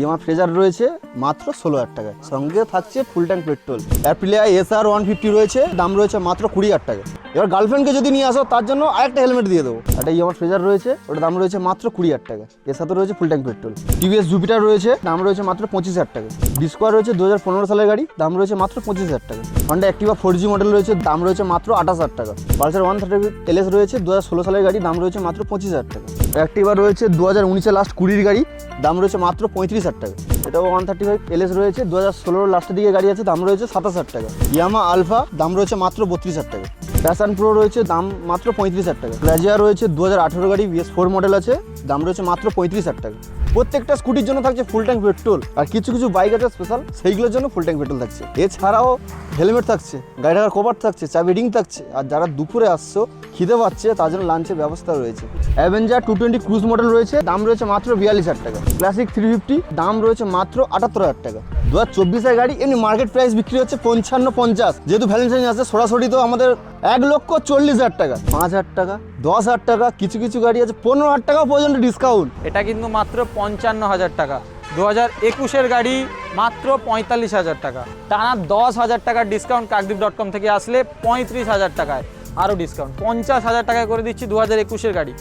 EMI Fraser রয়েছে মাত্র ষোলো হাজার টাকায়। সঙ্গে থাকছে full tank petrol Aprilia S R one fifty রয়েছে, দাম রয়েছে মাত্র কুড়ি হাজার টাকা এবার গার্লফ্রেন্ডকে যদি নিয়ে আসো, তার জন্য আরেকটা হেলমেট দিয়ে দেবো। একটা ইএমআই ফ্রেজার রয়েছে, ওটার দাম রয়েছে মাত্র কুড়ি হাজার টাকা এর সাথে রয়েছে full tank petrol TVS Jupiter রয়েছে, দাম রয়েছে মাত্র পঁচিশ হাজার টাকা ডিসকোয়ার রয়েছে দু হাজার পনেরো সালের গাড়ি, দাম রয়েছে মাত্র পঁচিশ হাজার টাকা Honda Activa four G model রয়েছে, দাম রয়েছে মাত্র আঠাশ হাজার টাকা পালসার ওয়ান থার্টি এলএস রয়েছে দু হাজার ষোলো সালের গাড়ি, দাম রয়েছে মাত্র পঁচিশ হাজার টাকা অ্যাক্টিভা রয়েছে দু হাজার উনিশে লাস্ট কুড়ির গাড়ি দাম রয়েছে মাত্র পঁয়ত্রিশ হাজার টাকা। এটাও ওয়ান থার্টি ফাইভ এলএস রয়েছে দু হাজার ষোলোর লাস্টের দিকে গাড়ি আছে, দাম রয়েছে সাতাশ হাজার টাকা। ইয়ামা আলফা দাম রয়েছে মাত্র বত্রিশ হাজার টাকা। প্যাশন প্রো রয়েছে, দাম মাত্র পঁয়ত্রিশ হাজার টাকা। প্লাজিয়া রয়েছে দু হাজার আঠেরো গাড়ি বিএস ফোর মডেল আছে। দাম রয়েছে মাত্র পঁয়ত্রিশ হাজার টাকা। প্রত্যেকটা স্কুটির জন্য থাকছে ফুল ট্যাঙ্ক পেট্রোল আর কিছু কিছু বাইক আছে স্পেশাল সেইগুলোর জন্য ফুল ট্যাঙ্ক পেট্রোল থাকছে। এছাড়াও হেলমেট থাকছে, গাড়ি টাকার কভার থাকছে, চাবি রিং থাকছে। আর যারা দুপুরে আসছো, খিদে পাচ্ছে, তার জন্য লাঞ্চের ব্যবস্থা রয়েছে। Avenger two twenty cruise model রয়েছে, দাম রয়েছে মাত্র বিয়াল্লিশ হাজার টাকা। ক্লাসিক থ্রি ফিফটি দাম রয়েছে মাত্র আটাত্তর হাজার টাকা। দু হাজার চব্বিশের গাড়ি, এমনি মার্কেট প্রাইস বিক্রি হচ্ছে পঞ্চান্ন পঞ্চাশ। যেহেতু ভ্যালেন্টাইন আছে সরাসরি তো আমাদের এক লক্ষ চল্লিশ হাজার টাকা। পাঁচ হাজার টাকা দশ হাজার টাকা কিছু কিছু গাড়ি আছে পনেরো হাজার টাকা পর্যন্ত ডিসকাউন্ট এটা কিন্তু মাত্র পঞ্চান্ন হাজার টাকা। দু হাজার একুশের গাড়ি মাত্র পঁয়তাল্লিশ হাজার টাকা। টানা দশ হাজার টাকার ডিসকাউন্ট কাকদ্বীপ ডট কম থেকে আসলে পঁয়ত্রিশ হাজার টাকায় আরও ডিসকাউন্ট পঞ্চাশ হাজার টাকায় করে দিচ্ছি দু হাজার একুশের গাড়ি।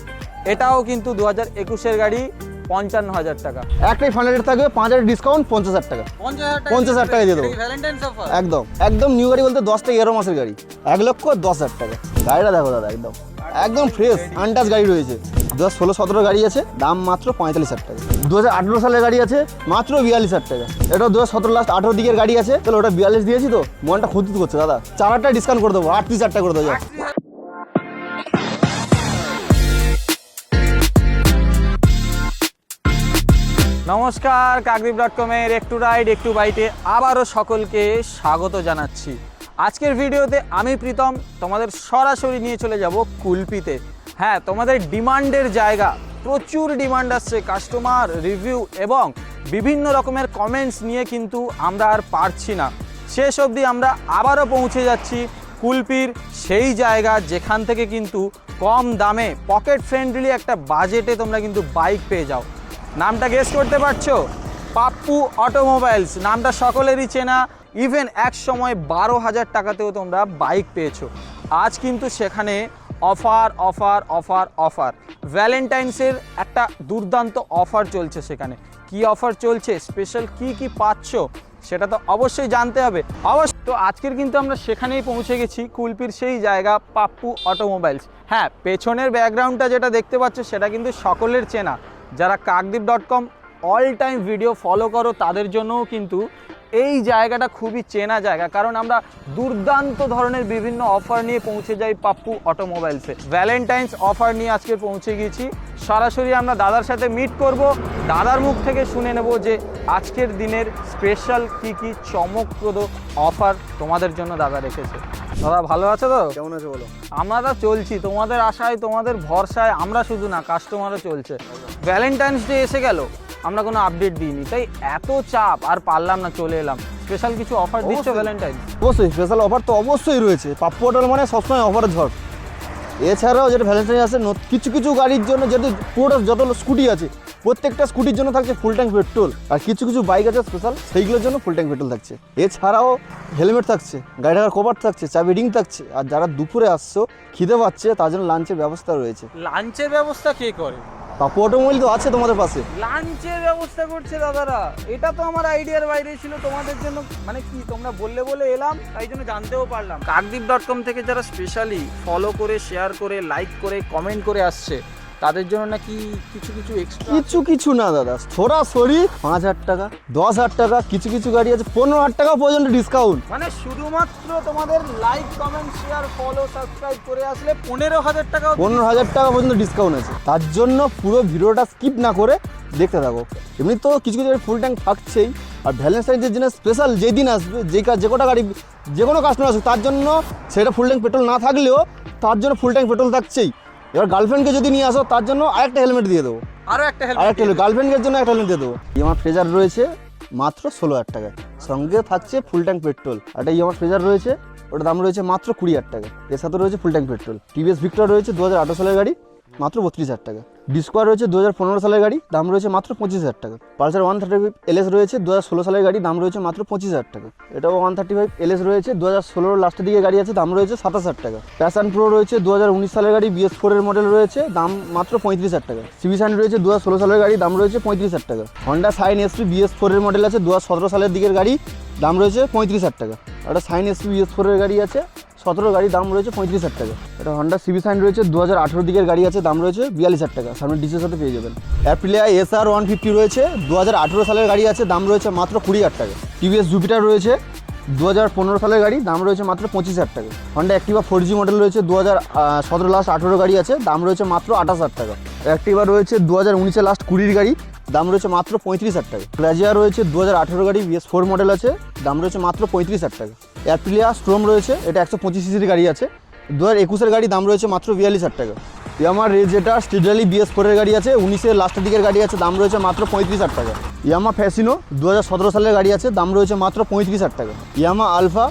এটাও কিন্তু দু হাজার একুশের গাড়ি পঞ্চান্ন হাজার টাকা। একটাই ফান্ড রেট থাকবে পাঁচ হাজার ডিসকাউন্ট পঞ্চাশ হাজার টাকা। পঞ্চাশ হাজার টাকা দিয়ে দেবো। একদম। একদম নিউ গাড়ি বলতে দশটা এগারো মাসের গাড়ি। এক লক্ষ দশ হাজার টাকা। গাড়িটা দেখো দাদা একদম। একদম ফ্রেশ আনটাচ গাড়ি রয়েছে। দু হাজার ষোলো সতেরো গাড়ি আছে দাম মাত্র পঁয়তাল্লিশ হাজার টাকা। দু হাজার আঠেরো সালের গাড়ি আছে? মাত্র বিয়াল্লিশ হাজার টাকা। এটা দু হাজার সতেরো লাস্ট আঠেরো দিকের গাড়ি আছে তাহলে ওটা বিয়াল্লিশ দিয়েছি তো মনটা ক্ষতি করছে দাদা। চার হাজার টাকা ডিসকাউন্ট করে দেবো আটত্রিশ হাজার টাকা করে দেবো নমস্কার কাকদ্বীপ ডট কমের একটু রাইড একটু বাইটে আবারও সকলকে স্বাগত জানাচ্ছি। আজকের ভিডিওতে আমি প্রীতম তোমাদের সরাসরি নিয়ে চলে যাব কুলপিতে। হ্যাঁ তোমাদের ডিমান্ডের জায়গা, প্রচুর ডিমান্ড আসছে, কাস্টমার, রিভিউ এবং বিভিন্ন রকমের কমেন্টস নিয়ে কিন্তু আমরা আর পারছি না। শেষ অবধি আমরা আবারও পৌঁছে যাচ্ছি কুলপির সেই জায়গা যেখান থেকে কিন্তু কম দামে পকেট ফ্রেন্ডলি একটা বাজেটে তোমরা কিন্তু বাইক পেয়ে যাও। নামটা গেস করতে পারছ? পাপ্পু অটোমোবাইলস নামটা সকলেরই চেনা। ইভেন এক সময় বারো হাজার টাকাতেও তোমরা বাইক পেয়েছ। আজ কিন্তু সেখানে অফার অফার অফার অফার ভ্যালেন্টাইন্সের একটা দুর্দান্ত অফার চলছে সেখানে। কি অফার চলছে? স্পেশাল কি কি পাচ্ছো? সেটা তো অবশ্যই জানতে হবে। অবশ্য তো আজকের কিন্তু আমরা সেখানেই পৌঁছে গেছি, কুলপির সেই জায়গা, পাপ্পু অটোমোবাইলস হ্যাঁ পেছনের ব্যাকগ্রাউন্ডটা যেটা দেখতে পাচ্ছ, সেটা কিন্তু সকলের চেনা। যারা Kakdwip dot com all time video follow করো, তাদের জন্যও কিন্তু এই জায়গাটা খুবই চেনা জায়গা কারণ আমরা দুর্দান্ত ধরনের বিভিন্ন অফার নিয়ে পৌঁছে যাই পাপ্পু অটোমোবাইলসে ভ্যালেন্টাইন্স অফার নিয়ে আজকে পৌঁছে গিয়েছি। সরাসরি আমরা দাদার সাথে মিট করব। দাদার মুখ থেকে শুনে নেব যে আজকের দিনের স্পেশাল কি কি চমকপ্রদ অফার তোমাদের জন্য দাদা রেখেছে। দাদা ভালো আছো তো? কেমন আছে বলো? আমরা তো চলছি তোমাদের আশায় তোমাদের ভরসায় আমরা শুধু না কাস্টমারও চলছে। ভ্যালেন্টাইন্স ডে এসে গেল। আমরা কোনো আপডেট দিইনি। তাই এত চাপ আর পারলাম না চলে এলাম। স্পেশাল কিছু অফার দিচ্ছ ভ্যালেন্টাইন অবশ্যই স্পেশাল অফার তো অবশ্যই রয়েছে। পাপ্পু হোটেল মানে সবসময় অফারের ঝড়। এছাড়াও যেটা ভ্যালেন্টাইন আছে কিছু কিছু গাড়ির জন্য যেহেতু পুরোটা যত স্কুটি আছে প্রত্যেকটা স্কুটির জন্য থাকছে ফুল ট্যাঙ্ক পেট্রোল আর কিছু কিছু বাইক আছে স্পেশাল সেইগুলোর জন্য ফুল ট্যাঙ্ক পেট্রোল থাকছে। এছাড়াও হেলমেট থাকছে গাড়ি টাকার কভার থাকছে চাবি রিং থাকছে। আর যারা দুপুরে আসছো খিদে পাচ্ছে তার জন্য লাঞ্চের ব্যবস্থা রয়েছে। লাঞ্চের ব্যবস্থা কে করে? পাপ্পু অটোমোবাইল তো আছে তোমাদের পাশে। লাঞ্চের ব্যবস্থা করছে দাদারা। এটা তো আমার আইডিয়ার বাইরে ছিল তোমাদের জন্য মানে কি তোমরা বললে বলে এলাম তাই জন্য জানতেও পারলাম। কাকদ্বীপ ডট কম থেকে যারা স্পেশালি ফলো করে শেয়ার করে লাইক করে কমেন্ট করে আসছে তাদের জন্য নাকি কিছু কিছু এক্সট্রা কিছু কিছু না দাদা। সরাসরি পাঁচ হাজার টাকা দশ হাজার টাকা কিছু কিছু গাড়ি আছে পনেরো হাজার টাকা পর্যন্ত ডিসকাউন্ট মানে শুধুমাত্র তোমাদের like comment share follow subscribe করে আসলে পনেরো হাজার টাকা পনেরো হাজার টাকা পর্যন্ত ডিসকাউন্ট আছে। তার জন্য পুরো ভিডিওটা স্কিপ না করে দেখতে থাকো। এমনি তো কিছু কিছু ফুল ট্যাঙ্ক থাকছেই। আর ভ্যালেন্টাইন্সের জন্য স্পেশাল যেই দিন আসবে যে যে কটা গাড়ি যে কোনো কাস্টমার আসবে তার জন্য সেটা ফুল ট্যাঙ্ক পেট্রোল না থাকলেও তার জন্য ফুল ট্যাঙ্ক পেট্রোল থাকছেই। এবার গার্লফ্রেন্ডকে যদি নিয়ে আসো তার জন্য আরেকটা হেলমেট দিয়ে দেবো। আরও একটা হেলমেট আরেকটা গার্লফ্রেন্ডের জন্য একটা হেলমেট দিয়ে দেবো। ইয়ামার ফ্রেজার রয়েছে মাত্র ষোলো হাজার টাকায়। সঙ্গে থাকছে ফুল ট্যাঙ্ক পেট্রোল একটা ইয়ামার ফ্রেজার রয়েছে ওটার দাম রয়েছে মাত্র কুড়ি হাজার টাকা এর সাথে রয়েছে full tank petrol TVS Victor রয়েছে দু হাজার আঠারো সালের গাড়ি। মাত্র বত্রিশ হাজার টাকা। ডিসকোয়ার রয়েছে দু হাজার পনেরো সালের গাড়ি, দাম রয়েছে মাত্র পঁচিশ হাজার টাকা। Pulsar one thirty five LS রয়েছে দু হাজার ষোলো সালের গাড়ি, দাম রয়েছে মাত্র পঁচিশ হাজার টাকা। এটাও ওয়ান থার্টি ফাইভ এলএস রয়েছে দু হাজার ষোলোর লাস্টের দিকে গাড়ি আছে, দাম রয়েছে সাতাশ হাজার টাকা। প্যাশন প্রো রয়েছে দু হাজার উনিশ সালের গাড়ি বিএস ফোরের মডেল রয়েছে, দাম মাত্র পঁয়ত্রিশ হাজার টাকা। সিবি সাইন রয়েছে দু হাজার ষোলো সালের গাড়ি, দাম রয়েছে পঁয়ত্রিশ হাজার টাকা। হন্ডা সাইন এসপি বিএস ফোরের মডেল আছে দু হাজার সতেরো সালের দিকের গাড়ি, দাম রয়েছে পঁয়ত্রিশ হাজার টাকা। একটা সাইন এসপি বিএস ফোরের গাড়ি আছে সতেরো গাড়ি দাম রয়েছে পঁয়ত্রিশ হাজার টাকা। এটা হন্ডা সিবি সাইন রয়েছে দু হাজার আঠেরো দিকের গাড়ি আছে, দাম রয়েছে বিয়াল্লিশ হাজার টাকা। সামনে ডিসের সাথে পেয়ে যাবেন। Aprilia S R one fifty রয়েছে দু হাজার আঠেরো সালের গাড়ি আছে, দাম রয়েছে মাত্র কুড়ি হাজার টাকা। টিভিএস জুপিটার রয়েছে দু হাজার পনেরো সালের গাড়ি, দাম রয়েছে মাত্র পঁচিশ হাজার টাকা। Honda Activa four G model রয়েছে দু হাজার সতেরো লাস্ট আঠেরো গাড়ি আছে, দাম রয়েছে মাত্র আঠাশ হাজার টাকা। অ্যাক্টিভা রয়েছে দু হাজার উনিশে লাস্ট কুড়ির গাড়ি, দাম রয়েছে মাত্র পঁয়ত্রিশ হাজার টাকা। প্লাজিয়া রয়েছে দু হাজার আঠেরো গাড়ি বিএস ফোর মডেল আছে, দাম রয়েছে মাত্র পঁয়ত্রিশ হাজার টাকা। অ্যাপ্রিলিয়া স্ট্রোম রয়েছে, এটা একশো পঁচিশ সিসির গাড়ি আছে। দু হাজার একুশের গাড়ি দাম রয়েছে মাত্র বিয়াল্লিশ হাজার টাকা। ইয়ামার রেজেটা স্টিডালি বিএস ফোরের গাড়ি আছে উনিশের লাস্টের দিকের গাড়ি আছে, দাম রয়েছে মাত্র পঁয়ত্রিশ হাজার টাকা। ইয়ামা ফ্যাসিনো দু হাজার সতেরো সালের গাড়ি আছে, দাম রয়েছে মাত্র পঁয়ত্রিশ হাজার টাকা। ইয়ামা আলফা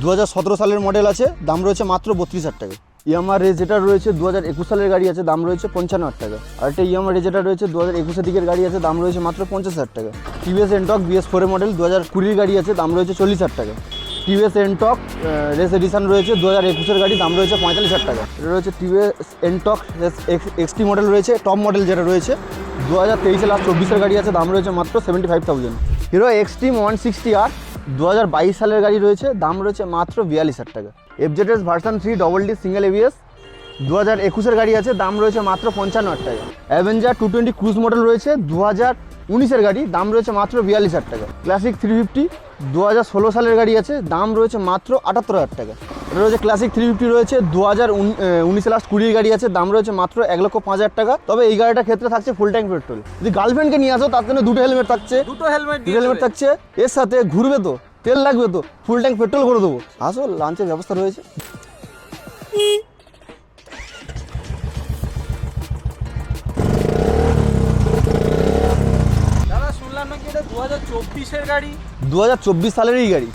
দু হাজার সতেরো সালের মডেল আছে, দাম রয়েছে মাত্র বত্রিশ হাজার টাকা। ইয়ামার রেজেটার রয়েছে দু হাজার একুশ সালের গাড়ি আছে, দাম রয়েছে পঞ্চান্ন হাজার টাকা। আর একটা ইয়ামার রেজেটার রয়েছে দু হাজার একুশের দিকের গাড়ি আছে, দাম রয়েছে মাত্র পঞ্চাশ হাজার টাকা। টিভিএস এনটক বিএস ফোরের মডেল দু হাজার কুড়ির গাড়ি আছে, দাম রয়েছে চল্লিশ হাজার টাকা। টিভিএস এনটক রেস এডিশন রয়েছে দু হাজার একুশের গাড়ি দাম রয়েছে পঁয়তাল্লিশ হাজার টাকা। এটা রয়েছে TVS Ntorq race XT model রয়েছে টপ মডেল যেটা রয়েছে দু হাজার তেইশে লাস্ট চব্বিশের গাড়ি আছে, দাম রয়েছে মাত্র seventy five thousand Hero Xtreme one sixty আর দু হাজার বাইশ সালের গাড়ি রয়েছে, দাম রয়েছে মাত্র বিয়াল্লিশ হাজার টাকা। FZS version three double D single ABS দু হাজার একুশের গাড়ি আছে, দাম রয়েছে মাত্র পঞ্চান্ন হাজার টাকা। Avenger two twenty cruise model রয়েছে দু হাজার উনিশের গাড়ি দাম রয়েছে মাত্র বিয়াল্লিশ হাজার টাকা। ক্লাসিক থ্রি ফিফটি দু হাজার ষোলো সালের গাড়ি আছে দাম রয়েছে মাত্র আটাত্তর হাজার টাকা। এটা রয়েছে ক্লাসিক থ্রি ফিফটি রয়েছে দু হাজার উনিশে লাস্ট কুড়ির গাড়ি আছে দাম রয়েছে মাত্র এক লক্ষ পাঁচ হাজার টাকা। তবে এই গাড়িটার ক্ষেত্রে থাকছে ফুল ট্যাঙ্ক পেট্রোল যদি গার্লফ্রেন্ডকে নিয়ে আসো তার জন্য দুটো হেলমেট থাকছে। দুটো হেলমেট দুটো হেলমেট থাকছে। এর সাথে ঘুরবে তো তেল লাগবে তো ফুল ট্যাঙ্ক পেট্রোল করে দেবো। আসো লাঞ্চের ব্যবস্থা রয়েছে। দু হাজার গাড়ি? দু হাজার চব্বিশ সালেরই গাড়ি।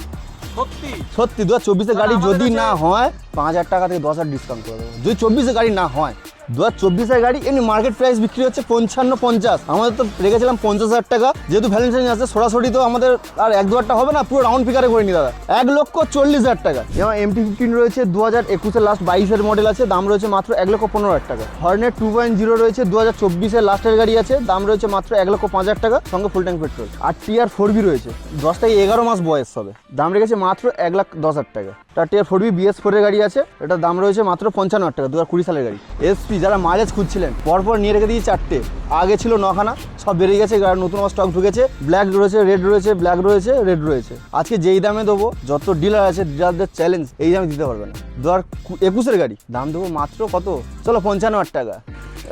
সত্যি? সত্যি দু হাজার চব্বিশের গাড়ি যদি না হয় পাঁচ হাজার টাকা থেকে দশ হাজার ডিসকাউন্ট করে দেবো। যদি চব্বিশে গাড়ি না হয় দু হাজার গাড়ি, এমনি মার্কেট প্রাইস বিক্রি হচ্ছে পঞ্চান্ন পঞ্চাশ। আমাদের তো রেখেছিলাম পঞ্চাশ হাজার টাকা, যেহেতু ভ্যালেন্টাইন আছে, সরাসরি তো আমাদের আর এক দু হবে না, পুরো রাউন্ড ফিগারে করে নি দাদা। এক লক্ষ চল্লিশ হাজার টাকা। যেমন এম এমটি ফিফটিন রয়েছে, দু হাজার একুশের লাস্ট বাইশের মডেল আছে, দাম রয়েছে মাত্র এক লক্ষ পনেরো হাজার টাকা। হর্নের টু পয়েন্ট জিরো রয়েছে, দু হাজার চব্বিশের লাস্টের গাড়ি আছে, দাম রয়েছে মাত্র এক লক্ষ পাঁচ হাজার টাকা, সঙ্গে ফুল ট্যাঙ্ক পেট্রোল আর টিআর ফোর বি রয়েছে, দশ থেকে এগারো মাস বয়স হবে, দাম রেখেছে মাত্র এক লাখ দশ হাজার টাকা। টিআর ফোর বি বিএস ফোরের গাড়ি আছে। এটার দাম রয়েছে মাত্র পঞ্চান্ন হাজার টাকা, দু কুড়ি সালের গাড়ি। এসপি যারা মাইলেজ খুঁজছিলেন, পরপর নিয়ে রেখে দিয়েছি চারটে। আগে ছিল নখানা সব বেরিয়ে গেছে গাড়ি নতুন স্টক ঢুকেছে। ব্ল্যাক রয়েছে রেড রয়েছে ব্ল্যাক রয়েছে রেড রয়েছে। আজকে যেই দামে দেবো, যত ডিলার আছে ডিলারদের চ্যালেঞ্জ এই দামে দিতে পারবে না। দু হাজার একুশের গাড়ি, দাম দেবো মাত্র কত? চলো পঞ্চান্ন হাজার টাকা।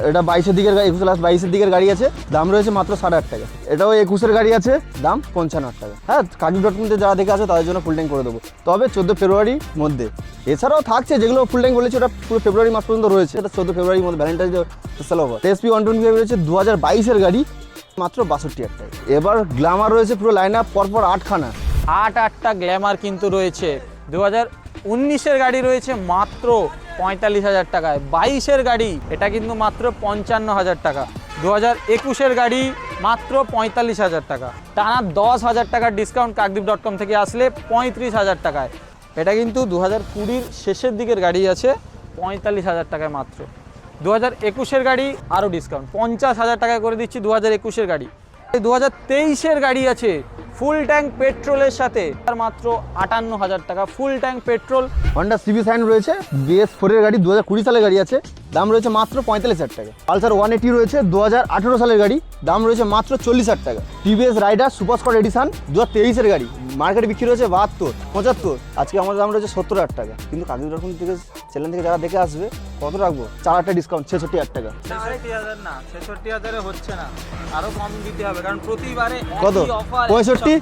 এটা বাইশের দিকের গাড়ি, একুশ লাস্ট বাইশের দিকের গাড়ি আছে, দাম রয়েছে মাত্র সাড়ে আট টাকা। এটাও একুশের গাড়ি আছে, দাম পঞ্চান্ন হাজার টাকা। হ্যাঁ কাকি ডট কমতে যারা দেখে আছে, তাদের জন্য ফুল ট্যাঙ্ক করে দেবো। তবে চোদ্দ ফেব্রুয়ারির মধ্যে। এছাড়াও থাকছে, যেগুলো ফুল ট্যাঙ্ক বলেছে, ওটা পুরো ফেব্রুয়ারি মাস পর্যন্ত রয়েছে। এটা চোদ্দ ফেব্রুয়ারির মধ্যে Valentine special offer SP one twenty five রয়েছে দু হাজার বাইশের গাড়ি মাত্র বাষট্টি হাজার টাকা এবার গ্ল্যামার রয়েছে পুরো লাইন আপ পরপর আটখানা। আট আটটা গ্ল্যামার কিন্তু রয়েছে। দু হাজার উনিশের গাড়ি রয়েছে মাত্র পঁয়তাল্লিশ হাজার টাকায়। বাইশের গাড়ি, এটা কিন্তু মাত্র পঞ্চান্ন হাজার টাকা। দু হাজার একুশের গাড়ি মাত্র পঁয়তাল্লিশ হাজার টাকা। টানা দশ হাজার টাকার ডিসকাউন্ট কাকদ্বীপ ডট কম থেকে আসলে পঁয়ত্রিশ হাজার টাকায়। এটা কিন্তু দু হাজার কুড়ির শেষের দিকের গাড়ি আছে, পঁয়তাল্লিশ হাজার টাকায় মাত্র। দু হাজার একুশের গাড়ি আরও ডিসকাউন্ট পঞ্চাশ হাজার টাকা করে দিচ্ছি দু হাজার একুশের গাড়ি। দু হাজার তেইশের গাড়ি আছে ফুল ট্যাঙ্ক পেট্রোলের সাথে। তার মাত্র আটান্ন হাজার টাকা full tank petrol Honda CB Shine রয়েছে বিএস ফোরের গাড়ি, দু হাজার কুড়ি সালের গাড়ি আছে। দাম রয়েছে মাত্র পঁয়তাল্লিশ হাজার টাকা। পালসার ওয়ান এইটি রয়েছে, দু হাজার আঠেরো সালের গাড়ি। দাম রয়েছে মাত্র চল্লিশ হাজার টাকা। TVS Raider super squad edition দু হাজার তেইশের গাড়ি। মার্কেটে বিক্রি হয়েছে বাহাত্তর পঁচাত্তর। আজকে আমাদের দাম রয়েছে সত্তর হাজার টাকা। কিন্তু কাকি রকম থেকে চ্যানেল থেকে যারা দেখে আসবে কত রাখব? চার হাজার ডিসকাউন্ট ছেষট্টি হাজার টাকা। ছেষট্টি হাজার না ছেষট্টি হাজারে হচ্ছে না। আরও কম দিতে হবে কারণ প্রতিবারে কত? একই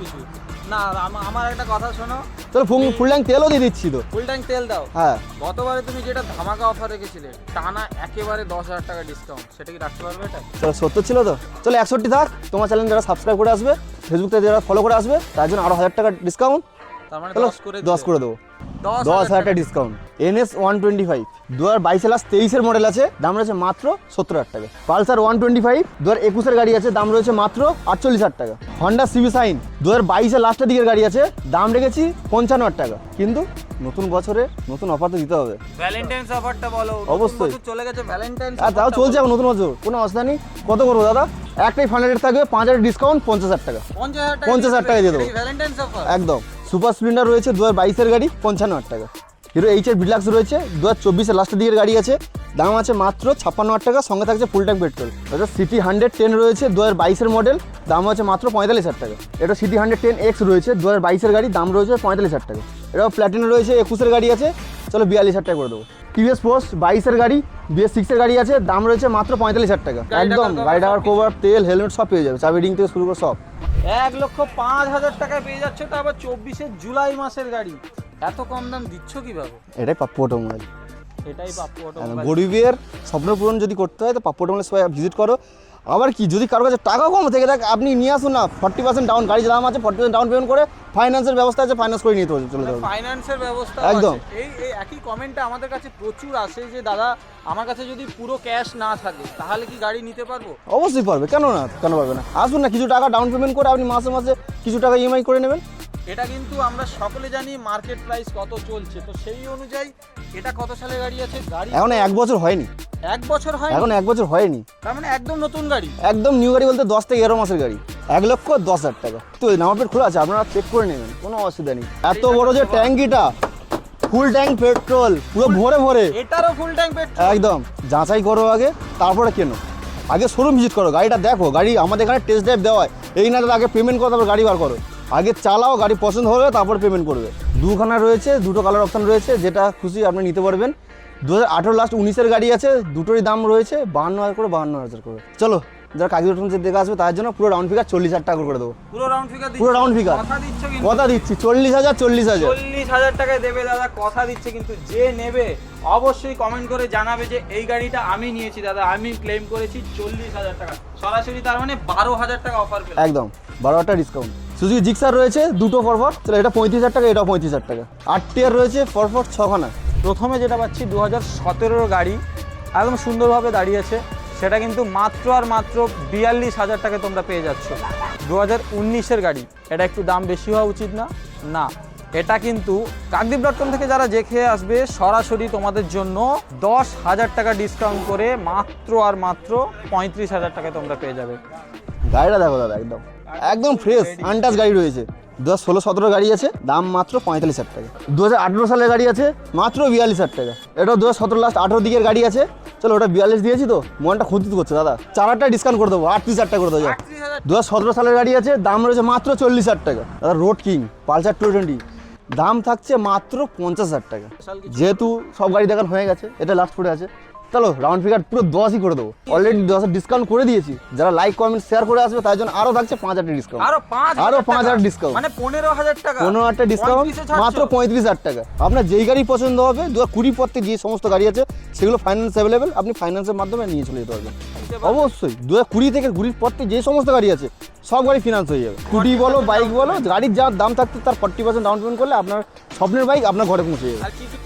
offer, একই 65? সবকিছু। না আমার একটা কথা শোনো। চলো ফুল ফুল ট্যাঙ্ক তেলও দিয়ে দিচ্ছি তো। ফুল ট্যাঙ্ক তেল দাও। হ্যাঁ। গতবারে তুমি যেটা ধামাকা অফার রেখেছিলে টানা একেবারে দশ হাজার টাকা ডিসকাউন্ট সেটা কি রাখতে পারবে এটা? চলো সত্তর ছিল তো। চলো একষট্টি থাক। তোমার চ্যানেল যারা সাবস্ক্রাইব করে আসবে ফেসবুক থেকে যারা ফলো করে আসবে তার জন্য আরও হাজার টাকা ডিসকাউন্ট তার মানে দশ করে দেবো। দশ হাজার টাকা discount NS one twenty five দু হাজার বাইশে লাস্ট তেইশের মডেল আছে দাম রয়েছে মাত্র সত্তর হাজার টাকা। পালসার ওয়ান টোয়েন্টি ফাইভ দু হাজার একুশের গাড়ি আছে দাম রয়েছে মাত্র আটচল্লিশ হাজার টাকা। হন্ডা সিবি সাইন দু হাজার বাইশে লাস্টের দিকের গাড়ি আছে দাম রেখেছি পঞ্চান্ন হাজার টাকা। কিন্তু নতুন বছরে নতুন অফার তো দিতে হবে। ভ্যালেন্টাইন্স অফারটা বলো অবশ্যই। চলে গেছে ভ্যালেন্টাইন্স আর তাও চলছে এখন নতুন বছর কোনো অসুবিধা নেই। কত করব দাদা? একটাই ফান্ড রেট থাকবে পাঁচ হাজার ডিসকাউন্ট পঞ্চাশ হাজার টাকা। পঞ্চাশ হাজার টাকা দিয়ে দেবো। একদম। সুপার স্প্লেন্ডার রয়েছে দু হাজার বাইশের গাড়ি পঞ্চান্ন হাজার টাকা হিরো এইচের ডিলাক্স রয়েছে দু হাজার চব্বিশের লাস্টের দিকের গাড়ি আছে দাম আছে মাত্র ছাপ্পান্ন হাজার টাকা সঙ্গে থাকছে ফুল ট্যাঙ্ক পেট্রোল এটা সিটি হান্ড্রেড টেন রয়েছে দু হাজার বাইশের মডেল দাম আছে মাত্র পঁয়তাল্লিশ হাজার টাকা এটা সিটি হান্ড্রেড টেন এক্স রয়েছে দু হাজার বাইশের গাড়ি দাম রয়েছে পঁয়তাল্লিশ হাজার টাকা এটা প্ল্যাটিনা রয়েছে একুশের গাড়ি আছে চলো বিয়াল্লিশ হাজার টাকা করে দেবো টিভিএস পোস্ট বাইশের গাড়ি বিএস সিক্সের গাড়ি আছে দাম রয়েছে মাত্র পঁয়তাল্লিশ হাজার টাকা একদম গাড়ি টাকার কভার তেল হেলমেট সব পেয়ে যাবে চাবি রিং থেকে শুরু করে সব এক লক্ষ পাঁচ হাজার টাকায় পেয়ে যাচ্ছে তো আবার চব্বিশে জুলাই মাসের গাড়ি। এত কম দাম দিচ্ছ বাবু? এটাই পাপ্পু অটোমোবাইল। এটাই পাপ্পু অটো অটোমোবাইল গরিবের স্বপ্ন পূরণ যদি করতে হয় তো পাপ্পু অটোমোবাইল সবাই ভিজিট করো। আবার কি যদি কারও কাছে টাকা কম থেকে থাকে আপনি নিয়ে আসুন না ফর্টি পার্সেন্ট ডাউন গাড়ি দাম আছে ফর্টি পার্সেন্ট ডাউন পেমেন্ট করে ফাইন্যান্সের ব্যবস্থা আছে ফাইন্যান্স করে নিয়ে চলে চলে যাবে। ফাইন্যান্সের ব্যবস্থা একদম। এই এই একই কমেন্টটা আমাদের কাছে প্রচুর আসে যে দাদা আমার কাছে যদি পুরো ক্যাশ না থাকে তাহলে কি গাড়ি নিতে পারব? অবশ্যই পারবে। কেন না? কেন পারবে না? আসুন না কিছু টাকা ডাউন পেমেন্ট করে আপনি মাসে মাসে কিছু টাকা ইএমআই করে নেবেন। এটা কিন্তু আমরা সকলে জানি মার্কেট প্রাইস কত চলছে। তো সেই অনুযায়ী এটা কত সালে গাড়ি আছে? গাড়ি এখন এক বছর হয়নি। এক বছর হয় এখন এক বছর হয়নি। তার মানে একদম নতুন গাড়ি? একদম নিউ গাড়ি বলতে দশ থেকে এগারো মাসের গাড়ি। এক লক্ষ দশ হাজার টাকা। তো নাম্বার প্লেট খোলা আছে আপনারা চেক করে নেবেন কোনো অসুবিধা নেই। এত বড় যে ট্যাঙ্কিটা ফুল ট্যাঙ্ক পেট্রোল পুরো ভরে ভরে। এটারও ফুল ট্যাঙ্ক পেট্রোল একদম। যাচাই করো আগে তারপরে কেনো। আগে শোরুম ভিজিট করো গাড়িটা দেখো। গাড়ি আমাদের এখানে টেস্ট ড্রাইভ দেওয়া হয়। এই না আগে পেমেন্ট করো তারপর গাড়ি বার করো। আগে চালাও গাড়ি পছন্দ হলে তারপর পেমেন্ট করবে। দুখানা রয়েছে দুটো কালার অপশন রয়েছে যেটা খুশি আপনি নিতে পারবেন। দু হাজার আঠেরো লাস্ট উনিশের গাড়ি আছে দুটোরই দাম রয়েছে বাহান্ন হাজার করে বাহান্ন হাজার করে। চলো যারা কাগজ যে দেখে আসবে তার জন্য পুরো রাউন্ড ফিগার চল্লিশ হাজার টাকা করে দেবো। পুরো রাউন্ড ফিগার পুরো round figure। কথা দিচ্ছ চল্লিশ হাজার চল্লিশ হাজার। চল্লিশ হাজার টাকায় দেবে দাদা কথা দিচ্ছে কিন্তু। যে নেবে অবশ্যই কমেন্ট করে জানাবে যে এই গাড়িটা আমি নিয়েছি দাদা আমি ক্লেম করেছি চল্লিশ হাজার টাকা। সরাসরি তার মানে বারো হাজার টাকা অফার পেলাম। একদম বারো হাজার ডিসকাউন্ট সুজুকি জিক্সার রয়েছে দুটো ফরফর চলো এটা পঁয়ত্রিশ হাজার টাকা এটা পঁয়ত্রিশ হাজার টাকা। আট টিয়ার রয়েছে ফরফর ছখানা। প্রথমে যেটা পাচ্ছি দু হাজার গাড়ি, একদম সুন্দরভাবে দাঁড়িয়েছে। সেটা কিন্তু মাত্র আর মাত্র বিয়াল্লিশ হাজার টাকা তোমরা পেয়ে যাচ্ছ। দু হাজার গাড়ি, এটা একটু দাম বেশি হওয়া উচিত না? না, এটা কিন্তু কাকদ্বীপ ডট কম থেকে যারা খেয়ে আসবে, সরাসরি তোমাদের জন্য দশ হাজার টাকা ডিসকাউন্ট করে মাত্র আর মাত্র পঁয়ত্রিশ হাজার টাকা তোমরা পেয়ে যাবে। গাড়িটা দেখো দাদা, একদম। একদম ফ্রেশ আনটাচ গাড়ি রয়েছে। দু হাজার ষোলো সতেরো গাড়ি আছে, দাম মাত্র পঁয়তাল্লিশ হাজার টাকা। দু হাজার আঠেরো সালের গাড়ি আছে, মাত্র বিয়াল্লিশ হাজার টাকা। এটা দু হাজার সতেরো লাস্ট আঠেরো দিকের গাড়ি আছে। চলো, ওটা বিয়াল্লিশ দিয়েছি তো, মনটা খুঁতিত করছে, দাদা। চার হাজার ডিসকাউন্ট করে দেবো, আটত্রিশ হাজার টাকা করে দেবো দু হাজার সতেরো সালের গাড়ি আছে, দাম রয়েছে মাত্র চল্লিশ হাজার টাকা। দাদা road king Pulsar two twenty. দাম থাকছে মাত্র পঞ্চাশ হাজার টাকা। যেহেতু সব গাড়ি দেখান হয়ে গেছে, এটা লাস্ট পড়ে আছে। চলো রাউন্ড ফিগার পুরো দশই করে দেবো। অলরেডি দশ ডিসকাউন্ট করে দিয়েছি। যারা লাইক কমেন্ট শেয়ার করে আসবে তার জন্য আরও থাকছে পাঁচ হাজার ডিসকাউন্ট আরও পাঁচ আরও হাজার পাঁচ। হাজার ডিসকাউন্ট মানে পনেরো হাজার টাকা। পনেরো হাজার ডিসকাউন্ট মাত্র পঁয়ত্রিশ হাজার টাকা। আপনার যেই গাড়ি পছন্দ হবে দু হাজার কুড়ি পথে থেকে যে সমস্ত গাড়ি আছে সেগুলো ফাইন্যান্স অ্যাভেলেবেল আপনি ফাইন্যান্সের মাধ্যমে নিয়ে চলে যেতে পারবেন। অবশ্যই। দু হাজার কুড়ি থেকে কুড়ির পর থেকে যে সমস্ত গাড়ি আছে সব গাড়ি ফিনান্স হয়ে যাবে। স্কুটি বলো বাইক বলো গাড়ির যা দাম থাকতে তার ফর্টি পার্সেন্ট ডাউন পেমেন্ট করলে আপনার স্বপ্নের বাইক আপনার ঘরে পৌঁছে যাবে।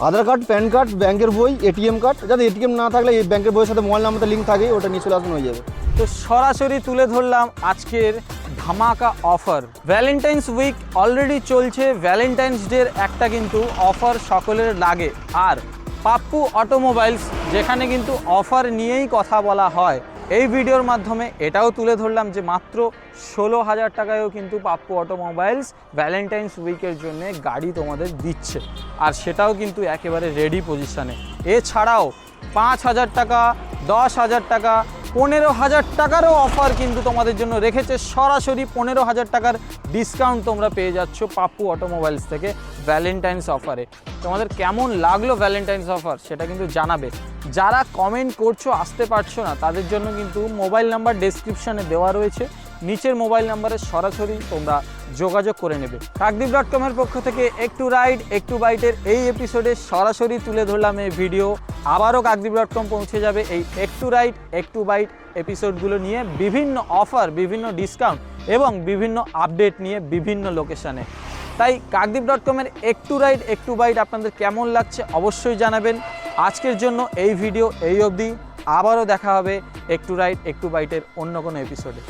আধার কার্ড প্যান কার্ড ব্যাংকের বই এটিএম কার্ড যাতে এটিএম না থাকলে এই ব্যাংকের বইয়ের সাথে মোবাইল নাম্বারটা লিঙ্ক থাকে ওটা নিয়ে চলে আসুন হয়ে যাবে। তো সরাসরি তুলে ধরলাম আজকের ধামাকা অফার ভ্যালেন্টাইন্স উইক অলরেডি চলছে ভ্যালেন্টাইন্স ডের একটা কিন্তু অফার সকলের লাগে। আর পাপ্পু অটোমোবাইলস যেখানে কিন্তু অফার নিয়েই কথা বলা হয় এই ভিডিওর মাধ্যমে এটাও তুলে ধরলাম যে মাত্র ষোলো হাজার টাকায়ও কিন্তু পাপ্পু অটোমোবাইলস ভ্যালেন্টাইন্স উইকের জন্য গাড়ি তোমাদের দিচ্ছে। আর সেটাও কিন্তু একেবারে রেডি পজিশানে এছাড়াও পাঁচ হাজার টাকা, দশ হাজার টাকা পনেরো হাজার টাকারও অফার কিন্তু তোমাদের জন্য রেখেছে। সরাসরি পনেরো হাজার টাকার ডিসকাউন্ট তোমরা পেয়ে যাচ্ছ পাপ্পু অটোমোবাইলস থেকে ভ্যালেন্টাইন্স অফারে তোমাদের কেমন লাগল ভ্যালেন্টাইন্স অফার সেটা কিন্তু জানাবে। যারা কমেন্ট করছ, আসতে পারছ না, তাদের জন্য কিন্তু মোবাইল নাম্বার ডেসক্রিপশানে দেওয়া রয়েছে। নিচের মোবাইল নাম্বারে সরাসরি তোমরা যোগাযোগ করে নেবে। কাকদ্বীপ ডট কমের পক্ষ থেকে একটু রাইড, একটু বাইটের এই এপিসোডে সরাসরি তুলে ধরলাম এই ভিডিও আবারও কাকদ্বীপ ডট কম পৌঁছে যাবে এই একটু রাইড, একটু বাইট এপিসোডগুলো নিয়ে বিভিন্ন অফার বিভিন্ন ডিসকাউন্ট এবং বিভিন্ন আপডেট নিয়ে বিভিন্ন লোকেশানে তাই কাকদ্বীপ ডট কমের একটু রাইড, একটু বাইট আপনাদের কেমন লাগছে অবশ্যই জানাবেন। আজকের জন্য এই ভিডিও এই অবধি। আবারও দেখা হবে একটু রাইড, একটু বাইটের অন্য কোনো এপিসোডে